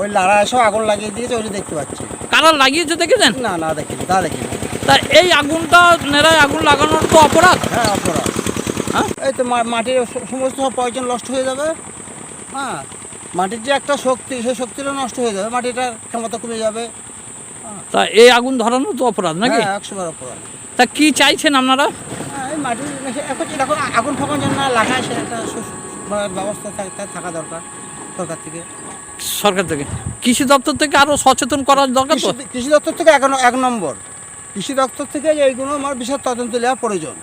ওই লাড়া এসে আগুন লাগিয়ে দিয়েছে ওই দেখতে পাচ্ছি। কারা লাগিয়েছে দেখেছেন? না না দেখিনি তা দেখিনি। তা এই আগুনটা নেড়ায় আগুন লাগানোর তো অপরাধ? হ্যাঁ অপরাধ। হ্যাঁ? এই তো মাটির সমস্ত পয়জন নষ্ট হয়ে যাবে। হ্যাঁ মাটির যে একটা শক্তি সেই শক্তিটা নষ্ট হয়ে যাবে মাটিটার ক্ষমতা কমে যাবে। তা এই আগুন ধরানো তো অপরাধ নাকি? হ্যাঁ একশো বার অপরাধ। তা কি চাইছেন আপনারা? হ্যাঁ এই মাটির এখন আগুন ফাগুন যেন না লাগায় সে একটা ব্যবস্থা থাকা দরকার সরকার থেকে। সরকার থেকে? কৃষি দপ্তর থেকে আরও সচেতন করার দরকার তো? কৃষি- দপ্তর থেকে এক এক নম্বর। কৃষি দপ্তর থেকে এইগুলো আমার বিশাল তদন্ত নেওয়া প্রয়োজন।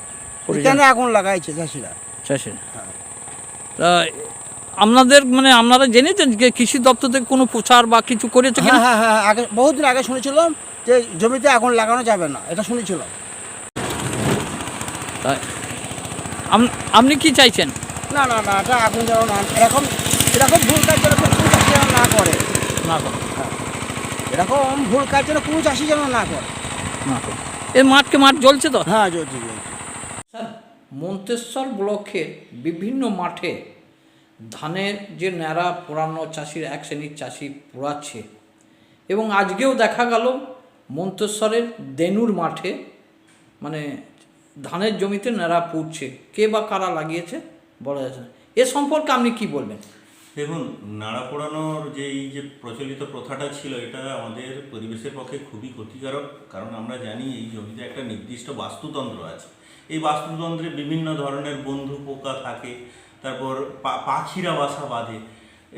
কেন আগুন লাগাইছে চাষিরা। চাষি তা আপনাদের মানে আপনারা জেনেছেন যে কৃষি দপ্তর থেকে কোনো প্রচার বা কিছু করেছে হ্যাঁ হ্যাঁ হ্যাঁ আগে বহুদিন আগে শুনেছিলাম যে জমিতে আগুন লাগানো যাবে না এটা শুনেছিলাম। আপনি কি চাইছেন? না না না এটা আগুন যেন না। এরকম এরকম ভুল কাজ যেন কোনো চাষি যেন না করে। না করুন, এরকম ভুল কাজ যেন কোনো চাষি যেন না করে। না করুন। এই মাঠকে মাঠ জ্বলছে তো? হ্যাঁ জ্বলছে জ্বলছে। স্যার মন্তেশ্বর ব্লকের বিভিন্ন মাঠে ধানের যে ন্যাড়া পোড়ানো চাষির এক শ্রেণির চাষি পোড়াচ্ছে এবং আজকেও দেখা গেল মন্তেশ্বরের দেনুর মাঠে মানে ধানের জমিতে ন্যাড়া পুড়ছে। কে বা কারা লাগিয়েছে? বলা যাচ্ছে না। এ সম্পর্কে আপনি কি বলবেন? দেখুন, নাড়া পোড়ানোর যে এই যে প্রচলিত প্রথাটা ছিল, এটা আমাদের পরিবেশের পক্ষে খুবই ক্ষতিকারক। কারণ আমরা জানি এই জমিতে একটা নির্দিষ্ট বাস্তুতন্ত্র আছে। এই বাস্তুতন্ত্রে বিভিন্ন ধরনের বন্ধু পোকা থাকে, তারপর পাখিরা বাসা বাঁধে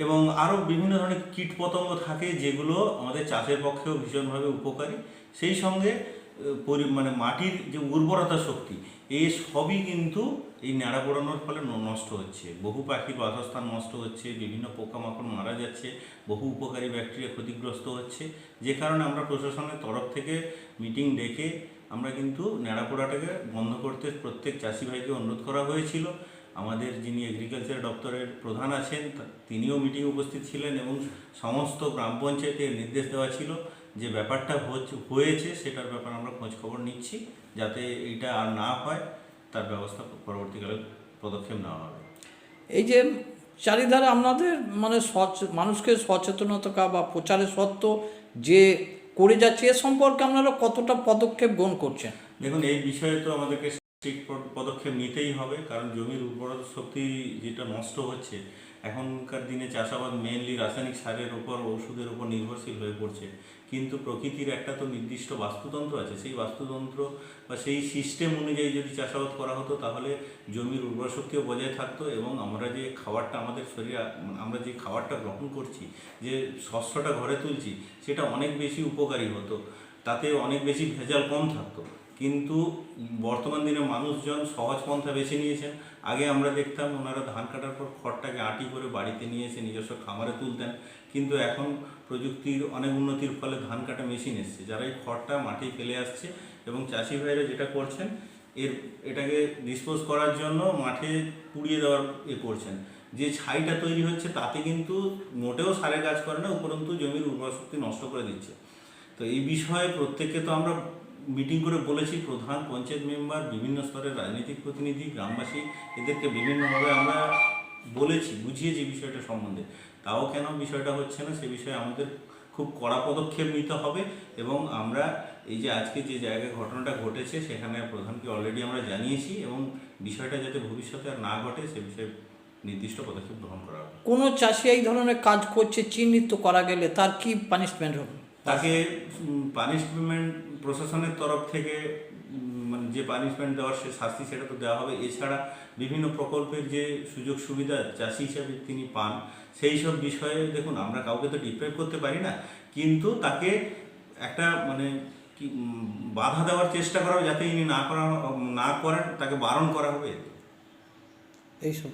এবং আরও বিভিন্ন ধরনের কীটপতঙ্গ থাকে, যেগুলো আমাদের চাষের পক্ষেও ভীষণভাবে উপকারী। সেই সঙ্গে পরি- মানে মাটির যে উর্বরতা শক্তি এই সবই কিন্তু এই ন্যাড়া পোড়ানোর ফলে নষ্ট হচ্ছে। বহু পাখির বাসস্থান নষ্ট হচ্ছে, বিভিন্ন পোকামাকড় মারা যাচ্ছে, বহু উপকারী ব্যাকটেরিয়া ক্ষতিগ্রস্ত হচ্ছে। যে কারণে আমরা প্রশাসনের তরফ থেকে মিটিং ডেকে আমরা কিন্তু ন্যাড়া পোড়াটাকে বন্ধ করতে প্রত্যেক চাষি ভাইকে অনুরোধ করা হয়েছিল। আমাদের যিনি এগ্রিকালচার দপ্তরের প্রধান আছেন তিনিও মিটিং উপস্থিত ছিলেন এবং সমস্ত গ্রাম পঞ্চায়েতের নির্দেশ দেওয়া ছিল। যে ব্যাপারটা হয়েছে সেটার ব্যাপারে আমরা খোঁজ খবর নিচ্ছি যাতে এইটা আর না হয় তার ব্যবস্থা পরবর্তীকালে পদক্ষেপ নেওয়া হবে। এই যে চারিধারে আপনাদের মানে সচ- মানুষকে সচেতনতা বা প্রচারের সত্ত্ব যে করে যাচ্ছে এ সম্পর্কে আপনারা কতটা পদক্ষেপ গ্রহণ করছেন? দেখুন এই বিষয়ে তো আমাদেরকে স্ট্রিক্ট পদক্ষেপ নিতেই হবে কারণ জমির উর্বরতা শক্তি যেটা নষ্ট হচ্ছে এখনকার দিনে চাষাবাদ মেনলি রাসায়নিক সারের উপর ওষুধের উপর নির্ভরশীল হয়ে পড়ছে। কিন্তু প্রকৃতির একটা তো নির্দিষ্ট বাস্তুতন্ত্র আছে। সেই বাস্তুতন্ত্র বা সেই সিস্টেম অনুযায়ী যদি চাষাবাদ করা হতো, তাহলে জমির উর্বর শক্তিও বজায় থাকতো এবং আমরা যে খাবারটা আমাদের শরীরে, আমরা যে খাবারটা গ্রহণ করছি, যে শস্যটা ঘরে তুলছি, সেটা অনেক বেশি উপকারী হতো। তাতে অনেক বেশি ভেজাল কম থাকতো। কিন্তু বর্তমান দিনে মানুষজন সহজ পন্থা বেছে নিয়েছেন। আগে আমরা দেখতাম ওনারা ধান কাটার পর খড়টাকে আটি করে বাড়িতে নিয়ে এসে নিজস্ব খামারে তুলতেন। কিন্তু এখন প্রযুক্তির অনেক উন্নতির ফলে ধান কাটা মেশিন এসছে। যারা এই খড়টা মাটি ফেলে আসছে এবং চাষি ভাইরা যেটা করছেন, এর, এটাকে ডিসপোজ করার জন্য মাঠে পুড়িয়ে দেওয়ার এ করছেন। যে ছাইটা তৈরি হচ্ছে তাতে কিন্তু মোটেও সারে কাজ করে না, উপরন্তু জমির উর্বর শক্তি নষ্ট করে দিচ্ছে। তো এই বিষয়ে প্রত্যেককে তো আমরা মিটিং করে বলেছি, প্রধান পঞ্চায়েত মেম্বার, বিভিন্ন স্তরের রাজনৈতিক প্রতিনিধি, গ্রামবাসী, এদেরকে বিভিন্নভাবে আমরা বলেছি, বুঝিয়েছি বিষয়টা সম্বন্ধে। তাও কেন বিষয়টা হচ্ছে না, সে বিষয়ে আমাদের খুব কড়া পদক্ষেপ নিতে হবে এবং আমরা এই যে আজকে যে জায়গায় ঘটনাটা ঘটেছে, সেখানে প্রধানকে অলরেডি আমরা জানিয়েছি এবং বিষয়টা যাতে ভবিষ্যতে আর না ঘটে, সে বিষয়ে নির্দিষ্ট পদক্ষেপ গ্রহণ করা হবে। কোনো চাষি এই ধরনের কাজ করছে, চিহ্নিত করা গেলে তার কি পানিশমেন্ট হবে? তাকে পানিশমেন্ট প্রশাসনের তরফ থেকে মানে যে পানিশমেন্ট দেওয়ার সে শাস্তি সেটা তো দেওয়া হবে। এছাড়া বিভিন্ন প্রকল্পের যে সুযোগ সুবিধা চাষি হিসাবে তিনি পান, সেই সব বিষয়ে দেখুন, আমরা কাউকে তো ডিপ্রাইভ করতে পারি না। কিন্তু তাকে একটা মানে কি বাধা দেওয়ার চেষ্টা করা হবে যাতে ইনি না করা, না করেন, তাকে বারণ করা হবে। এইসব